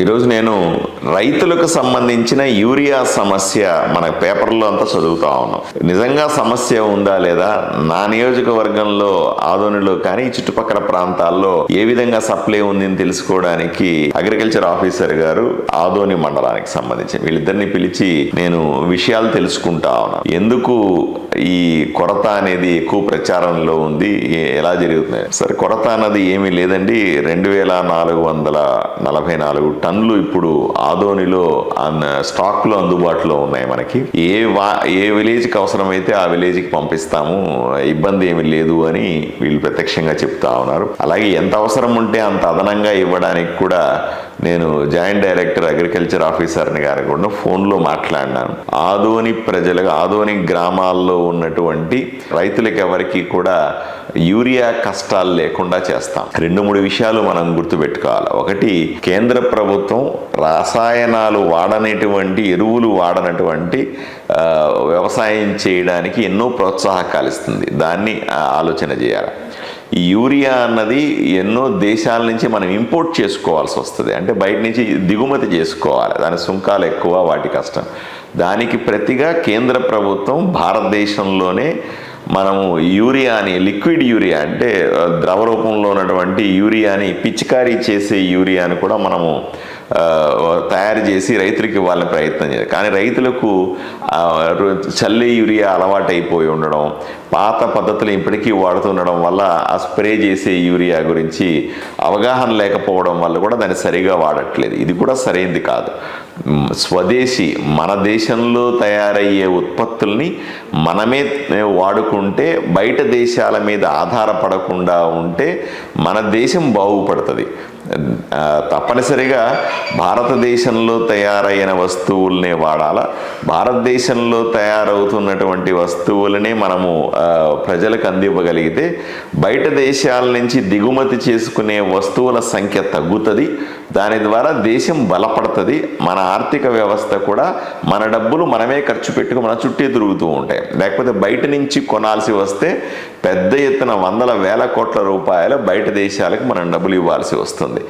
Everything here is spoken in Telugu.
ఈరోజు నేను రైతులకు సంబంధించిన యూరియా సమస్య మన పేపర్లో అంతా చదువుతా ఉన్నాం. నిజంగా సమస్య ఉందా లేదా? నా నియోజకవర్గంలో ఆదోనిలో కానీ చుట్టుపక్కల ప్రాంతాల్లో ఏ విధంగా సప్లై ఉంది అని తెలుసుకోవడానికి అగ్రికల్చర్ ఆఫీసర్ గారు ఆదోని మండలానికి సంబంధించి వీళ్ళిద్దరిని పిలిచి నేను విషయాలు తెలుసుకుంటా ఉన్నాను ఎందుకు ఈ కొరత అనేది ఎక్కువ ప్రచారంలో ఉంది? ఎలా జరుగుతుంది సరే కొరత అన్నది ఏమీ లేదండి. రెండు వేల నాలుగు వందల నలభై నాలుగు టన్నులు ఇప్పుడు ఆదోనిలో స్టాక్లో అందుబాటులో ఉన్నాయి మనకి. ఏ వా ఏ విలేజ్కి అవసరమైతే ఆ విలేజ్కి పంపిస్తాము ఇబ్బంది ఏమీ లేదు అని వీళ్ళు ప్రత్యక్షంగా చెప్తా ఉన్నారు. అలాగే ఎంత అవసరం ఉంటే అంత అదనంగా ఇవ్వడానికి కూడా నేను జాయింట్ డైరెక్టర్ అగ్రికల్చర్ ఆఫీసర్ని గారు కూడా ఫోన్లో మాట్లాడినాను. ఆదోని ప్రజలకు ఆదోని గ్రామాల్లో ఉన్నటువంటి రైతులకు ఎవరికి కూడా యూరియా కష్టాలు లేకుండా చేస్తాం. రెండు మూడు విషయాలు మనం గుర్తుపెట్టుకోవాలి. ఒకటి కేంద్ర ప్రభుత్వం ప్రభుత్వం రసాయనాలు వాడనటువంటి ఎరువులు వాడనటువంటి వ్యవసాయం చేయడానికి ఎన్నో ప్రోత్సాహకాలు ఇస్తుంది. దాన్ని ఆలోచన చేయాలి. ఈ యూరియా అన్నది ఎన్నో దేశాల నుంచి మనం ఇంపోర్ట్ చేసుకోవాల్సి వస్తుంది. అంటే బయట నుంచి దిగుమతి చేసుకోవాలి. దాని సుంకాలు ఎక్కువ వాటి కష్టం. దానికి ప్రతిగా కేంద్ర ప్రభుత్వం భారతదేశంలోనే మనము యూరియాని లిక్విడ్ యూరియా అంటే ద్రవ రూపంలో ఉన్నటువంటి యూరియాని పిచికారీ చేసే యూరియాని కూడా మనము తయారు చేసి రైతులకు ఇవ్వాలని ప్రయత్నం చేయాలి. కానీ రైతులకు చల్లి యూరియా చల్లే యూరియా అలవాటైపోయి ఉండడం పాత పద్ధతులు ఇప్పటికీ వాడుతుండడం వల్ల ఆ స్ప్రే చేసే యూరియా గురించి అవగాహన లేకపోవడం వల్ల కూడా దాన్ని సరిగా వాడట్లేదు. ఇది కూడా సరైనది కాదు. స్వదేశీ మన దేశంలో తయారయ్యే ఉత్పత్తుల్ని మనమే వాడుకుంటే బయట దేశాల మీద ఆధారపడకుండా ఉంటే మన దేశం బాగుపడుతుంది. తప్పనిసరిగా భారతదేశంలో తయారైన వస్తువుల్నే వాడాల. భారతదేశంలో తయారవుతున్నటువంటి వస్తువులనే మనము ప్రజలకు అందివ్వగలిగితే బయట దేశాల నుంచి దిగుమతి చేసుకునే వస్తువుల సంఖ్య తగ్గుతుంది. దాని ద్వారా దేశం బలపడుతుంది. మన ఆర్థిక వ్యవస్థ కూడా మన డబ్బులు మనమే ఖర్చు పెట్టుకు మన చుట్టే తిరుగుతూ ఉంటాయి. లేకపోతే బయట నుంచి కొనాల్సి వస్తే పెద్ద ఎత్తున వందల వేల కోట్ల రూపాయలు బయట దేశాలకు మనం డబ్బులు ఇవ్వాల్సి వస్తుంది.